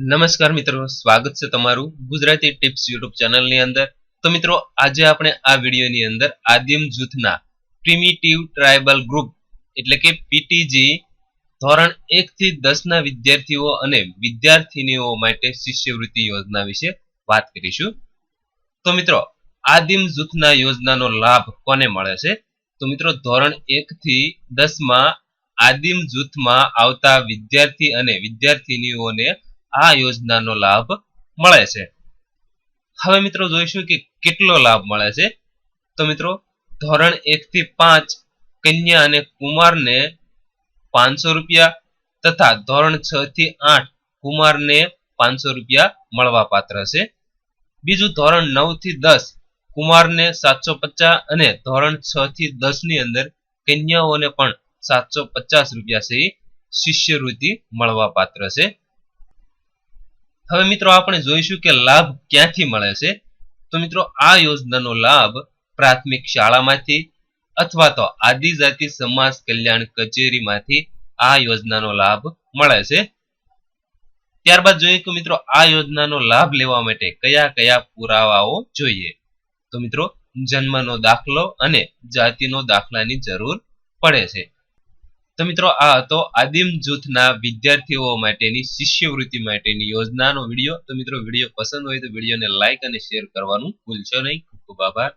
નમસ્કાર મિત્રો, સ્વાગત છે તમારું ગુજરાતી ટિપ્સ યુટ્યુબ ચેનલની અંદર. તો મિત્રો, આજે આપણે આ વિડીયોની અંદર આદિમ જૂથના પ્રિમિટિવ ટ્રાયબલ ગ્રુપ, એટલે કે પીટીજી, ધોરણ એક થી દસ ના વિદ્યાર્થીઓ અને વિદ્યાર્થીનીઓ માટે શિષ્યવૃત્તિ યોજના વિશે વાત કરીશું. તો મિત્રો, આદિમ જૂથના યોજનાનો લાભ કોને મળે છે? તો મિત્રો, ધોરણ એક થી દસમાં આદિમ જૂથમાં આવતા વિદ્યાર્થી અને વિદ્યાર્થીનીઓને આ યોજનાનો લાભ મળે છે. હવે મિત્રો જોઈશું કે કેટલો લાભ મળે છે. તો મિત્રો, ધોરણ એક થી પાંચ કન્યા અને કુમારને પાંચસો રૂપિયા તથા ધોરણ છ થી આઠ કુમારને પાંચસો રૂપિયા મળવા પાત્ર છે. બીજું ધોરણ નવથી દસ કુમારને સાતસો પચાસ અને ધોરણ છ થી દસની અંદર કન્યાઓને પણ સાતસો પચાસ રૂપિયા સહિત શિષ્યવૃત્તિ મળવા પાત્ર છે. હવે મિત્રો આપણે જોઈશું કે લાભ ક્યાંથી મળે છે. તો મિત્રો આ યોજનાનો લાભ પ્રાથમિક શાળામાંથી અથવા તો આદિજાતિ સમાજ કલ્યાણ કચેરીમાંથી આ યોજનાનો લાભ મળે છે. ત્યારબાદ જોઈએ કે મિત્રો આ યોજનાનો લાભ લેવા માટે કયા કયા પુરાવાઓ જોઈએ. તો મિત્રો જન્મનો દાખલો અને જાતિનો દાખલાની જરૂર પડે છે. તો મિત્રો, આ હતો આદિમ જૂથના વિદ્યાર્થીઓ માટેની, શિષ્યવૃત્તિ માટેની યોજનાનો વીડિયો. તો મિત્રો, વીડિયો પસંદ હોય તો વિડીયોને લાઈક અને શેર કરવાનું ભૂલશો નહીં. ખૂબ આભાર.